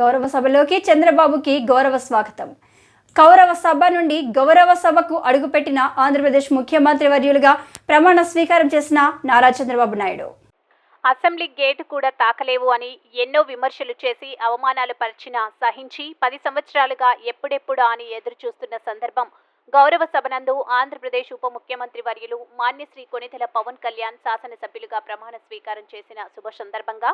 గౌరవ సభలోకి చంద్రబాబుకి గౌరవ స్వాగతం. కౌరవ సభ నుండి గౌరవ సభకు అడుగుపెట్టిన ఆంధ్రప్రదేశ్ ముఖ్యమంత్రి వర్యులుగా ప్రమాణ స్వీకారం చేసిన నారా చంద్రబాబు నాయుడు. అసెంబ్లీ గేటు కూడా తాకలేవు అని ఎన్నో విమర్శలు చేసి అవమానాలు పరిచినా సహించి పది సంవత్సరాలుగా ఎప్పుడెప్పుడా అని ఎదురు చూస్తున్న సందర్భం గౌరవ సభనందు ఆంధ్రప్రదేశ్ ఉప ముఖ్యమంత్రి వర్యులు మాన్యశ్రీ కొనితెల పవన్ కళ్యాణ్ శాసనసభ్యులుగా ప్రమాణ స్వీకారం చేసిన శుభ సందర్భంగా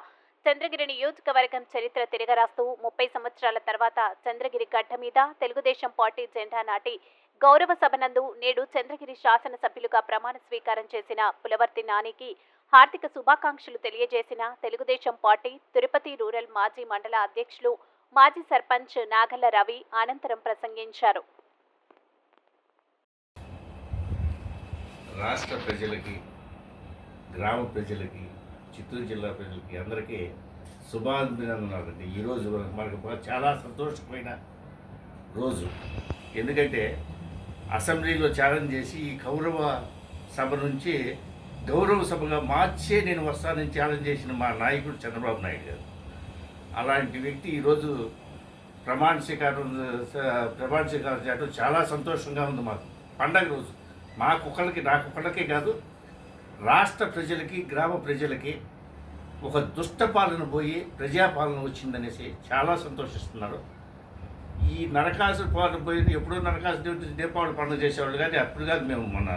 చంద్రగిరి నియోజకవర్గం చరిత్ర తిరగరాస్తూ ముప్పై సంవత్సరాల తర్వాత చంద్రగిరి గడ్డ మీద తెలుగుదేశం పార్టీ జెండా నాటి గౌరవ సభనందు నేడు చంద్రగిరి శాసనసభ్యులుగా ప్రమాణ స్వీకారం చేసిన పులవర్తి నానికి హార్దిక శుభాకాంక్షలు తెలియజేసిన తెలుగుదేశం పార్టీ తిరుపతి రూరల్ మాజీ మండల అధ్యక్షులు మాజీ సర్పంచ్ నాగల్ల రవి అనంతరం ప్రసంగించారు. రాష్ట్ర ప్రజలకి గ్రామ ప్రజలకి చిత్తూరు జిల్లా ప్రజలకి అందరికీ శుభాభినందనాలండి. ఈరోజు మనకు చాలా సంతోషమైన రోజు. ఎందుకంటే అసెంబ్లీలో ఛాలెంజ్ చేసి ఈ కౌరవ సభ నుంచి గౌరవ సభగా మార్చే నేను వస్తానని ఛాలెంజ్ చేసిన మా నాయకుడు చంద్రబాబు నాయుడు గారు. అలాంటి వ్యక్తి ఈరోజు ప్రమాణ స్వీకారం ప్రమాణ స్వీకారం చేయడం చాలా సంతోషంగా ఉంది మాకు. పండగ రోజు. మా కుక్కలకి నా కుక్కలకే కాదు రాష్ట్ర ప్రజలకి గ్రామ ప్రజలకి ఒక దుష్ట పాలన పోయి ప్రజాపాలన వచ్చిందనేసి చాలా సంతోషిస్తున్నారు. ఈ నరకాసు పాలన పోయింది ఎప్పుడో నరకాసు దేవుడి దీపావళి పండుగ చేసేవాళ్ళు కానీ అప్పుడు కాదు మేము మొన్న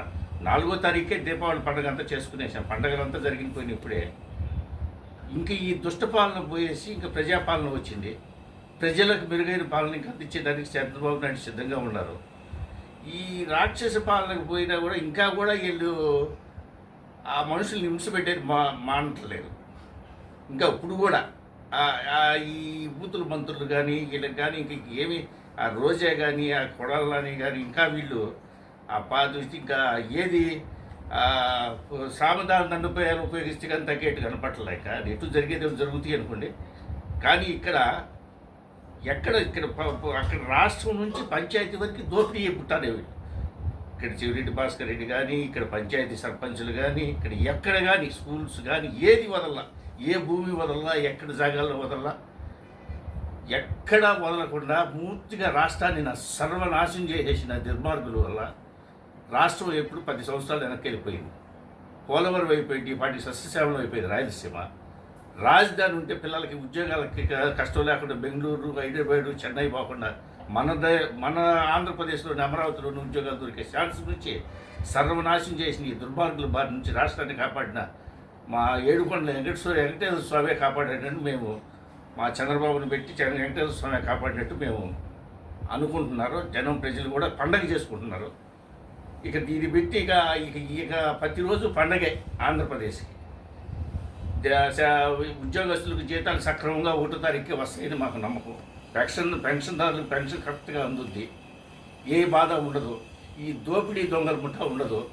నాలుగో తారీఖే దీపావళి పండుగ అంతా చేసుకునేసాం. పండుగలంతా జరిగిపోయింది ఇప్పుడే. ఇంక ఈ దుష్ట పాలన పోయేసి ఇంకా ప్రజాపాలన వచ్చింది. ప్రజలకు మెరుగైన పాలన ఇంకా అందించేదానికి చంద్రబాబు నాయుడు సిద్ధంగా ఉన్నారు. ఈ రాక్షస పాలనకు పోయినా కూడా ఇంకా కూడా వీళ్ళు ఆ మనుషులు హింసపెట్టేది మా మానట్లేదు. ఇంకా ఇప్పుడు కూడా ఈ బూతులు మంత్రులు కానీ వీళ్ళకి కానీ ఇంక ఏమి ఆ రోజే కానీ ఆ కొడాలని కానీ ఇంకా వీళ్ళు ఆ పాదృష్టి ఇంకా ఏది? ఆ, సామధాన ఉపయోగిస్తే కానీ తగ్గేట్టు కనపట్టలేక అది ఎటు జరిగేది జరుగుతాయి అనుకోండి. కానీ ఇక్కడ ఎక్కడ ఇక్కడ ప- అక్కడ రాష్ట్రం నుంచి పంచాయతీ వరకు దోపిడీ పుట్టాలి ఇక్కడ చివరెడ్డి భాస్కర్ రెడ్డి కానీ ఇక్కడ పంచాయతీ సర్పంచులు కానీ ఇక్కడ ఎక్కడ కానీ స్కూల్స్ కానీ ఏది వదల ఏ భూమి వదల్లా? ఎక్కడ జాగాల్లో వదల్లా? ఎక్కడా వదలకుండా పూర్తిగా రాష్ట్రాన్ని నా సర్వనాశం చేసేసిన దుర్మార్గుల వల్ల రాష్ట్రం ఎప్పుడు పది సంవత్సరాలు వెనక్కి వెళ్ళిపోయింది. పోలవరం అయిపోయింది వాటి సస్యశ్యామలం అయిపోయింది రాయలసీమ. రాజధాని ఉంటే పిల్లలకి ఉద్యోగాలకి కష్టం లేకుండా బెంగళూరు హైదరాబాదు చెన్నై పోకుండా మన ద- మన ఆంధ్రప్రదేశ్లోని అమరావతిలోని ఉద్యోగాలు దొరికే ఛాన్స్ నుంచి సర్వనాశం చేసిన ఈ దుర్మార్గుల బారి నుంచి రాష్ట్రాన్ని కాపాడిన మా ఏడుకొండల వెంకటేశ్వర వెంకటేశ్వర స్వామి కాపాడేటట్టు మేము మా చంద్రబాబుని పెట్టి చంద్ర వెంకటేశ్వర స్వామి కాపాడినట్టు మేము అనుకుంటున్నారు. జనం ప్రజలు కూడా పండగ చేసుకుంటున్నారు. ఇక దీన్ని పెట్టి ఇక ఇక ఇక ప్రతిరోజు పండగే ఆంధ్రప్రదేశ్కి. ఉద్యోగస్తులకు జీతాలు సక్రమంగా ఒకటో తారీఖుకి వస్తాయని మాకు నమ్మకం. పెన్షన్ పెన్షన్దారులకు పెన్షన్ కరెక్ట్గా అందుద్ది. ఏ బాధ ఉండదు. ఈ దోపిడీ దొంగల ముఠ ఉండదు.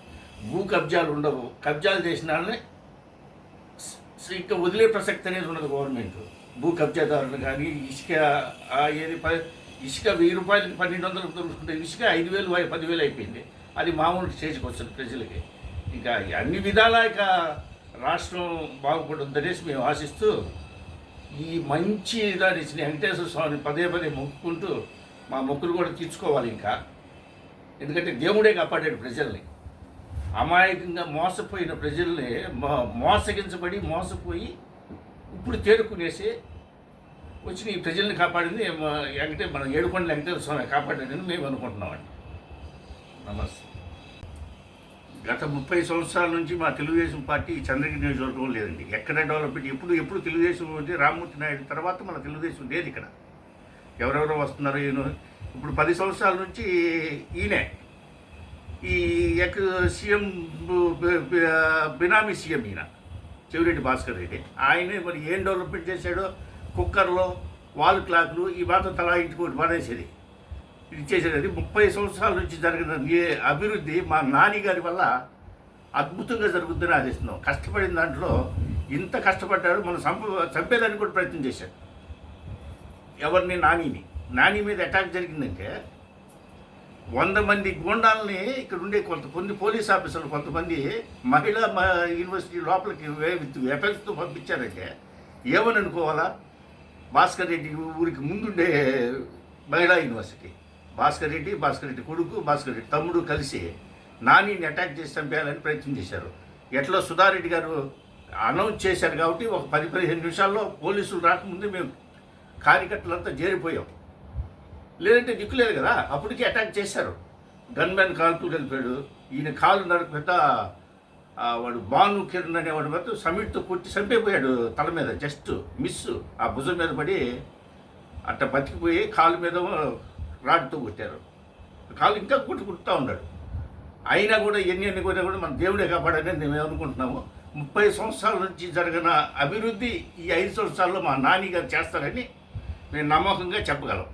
భూ కబ్జాలు ఉండవు. కబ్జాలు చేసిన వాళ్ళని ఇంకా వదిలే ప్రసక్తి అనేది ఉండదు గవర్నమెంట్. భూ కబ్జాదారులు కానీ ఇసుక ఏది ఇసుక వెయ్యి రూపాయలకి పన్నెండు వందలు దొరుకుతుంటే ఇసుక ఐదు వేలు పదివేలు అయిపోయింది. అది మామూలు స్టేజ్కి వస్తుంది ప్రజలకి. ఇంకా అన్ని విధాలా ఇక రాష్ట్రం బాగుపడుతుందనేసి మేము ఆశిస్తూ ఈ మంచి దాన్ని ఇచ్చిన వెంకటేశ్వర స్వామిని పదే పదే మొక్కుకుంటూ మా మొక్కులు కూడా తీర్చుకోవాలి ఇంకా. ఎందుకంటే దేవుడే కాపాడాడు ప్రజల్ని. అమాయకంగా మోసపోయిన ప్రజల్ని మో- మోసగించబడి మోసపోయి ఇప్పుడు తేరుకునేసి వచ్చిన ఈ ప్రజల్ని కాపాడింది వెంకటే మన ఏడుకొండ వెంకటేశ్వర స్వామి కాపాడాడని మేము అనుకుంటున్నామండి. నమస్తే. గత ముప్పై సంవత్సరాల నుంచి మా తెలుగుదేశం పార్టీ చంద్రగిరి నియోజకవర్గం లేదండి. ఎక్కడ డెవలప్మెంట్ ఎప్పుడు ఎప్పుడు తెలుగుదేశం ఉంది రామ్మూర్తి నాయుడు తర్వాత మన తెలుగుదేశం లేదు ఇక్కడ. ఎవరెవరో వస్తున్నారు ఈయన ఇప్పుడు పది సంవత్సరాల నుంచి ఈయనే. ఈ ఎక్ సీఎం బినామీ సీఎం ఈయన చెవిరెడ్డి భాస్కర్ రెడ్డి. ఆయనే మరి ఏం డెవలప్మెంట్ చేశాడో కుక్కర్లో వాల్ క్లాక్లు ఈ మాత్రం తలా ఇంటికి పడేసేది ఇది అది ముప్పై సంవత్సరాల నుంచి జరిగిన అభివృద్ధి మా నాని గారి వల్ల అద్భుతంగా జరుగుతుందని ఆశిస్తున్నాం. కష్టపడిన దాంట్లో ఇంత కష్టపడ్డాడు మనం చంప చంపేదానికి కూడా ప్రయత్నం చేశాడు ఎవరిని? నానిని. నాని మీద అటాక్ జరిగిందంటే వంద మంది గూండాలని ఇక్కడ ఉండే కొంత కొన్ని పోలీస్ ఆఫీసర్లు కొంతమంది మహిళా మ- యూనివర్సిటీ లోపలికి వే- విత్ వెపన్స్తో పంపించారంటే ఏమని అనుకోవాలా? భాస్కర్ రెడ్డి ఊరికి ముందుండే మహిళా యూనివర్సిటీ. భాస్కర్ రెడ్డి భాస్కర్ రెడ్డి కొడుకు భాస్కర్ రెడ్డి తమ్ముడు కలిసి నానిని అటాక్ చేసి చంపేయాలని ప్రయత్నం చేశారు. ఎట్లా సుధారెడ్డి గారు అనౌన్స్ చేశారు కాబట్టి ఒక పది పదిహేను నిమిషాల్లో పోలీసులు రాకముందే మేము కార్యకర్తలంతా చేరిపోయాం లేదంటే దిక్కులేదు కదా అప్పటికే అటాక్ చేశారు. గన్ మ్యాన్ కాలుతూ వెళ్ళిపోయాడు ఈయన కాలు నడపెట్ట వాడు బాను కిరణ్ అనేవాడు మాత్రం సమిట్తో కొట్టి చంపేపోయాడు తల మీద. జస్ట్ మిస్ ఆ భుజం మీద పడి అట్ట బతికిపోయి కాలు మీద రాడ్తో కొట్టారు కాలు ఇంకా కొట్టుకుంటూ ఉన్నాడు. అయినా కూడా ఎన్ని ఎన్ని కూడా కూడా మన దేవుడే కాపాడని మేము అనుకుంటున్నాము ముప్పై సంవత్సరాల నుంచి జరిగిన అభివృద్ధి ఈ ఐదు సంవత్సరాల్లో మా నాని గారు చేస్తారని మేము నమ్మకంగా చెప్పగలం.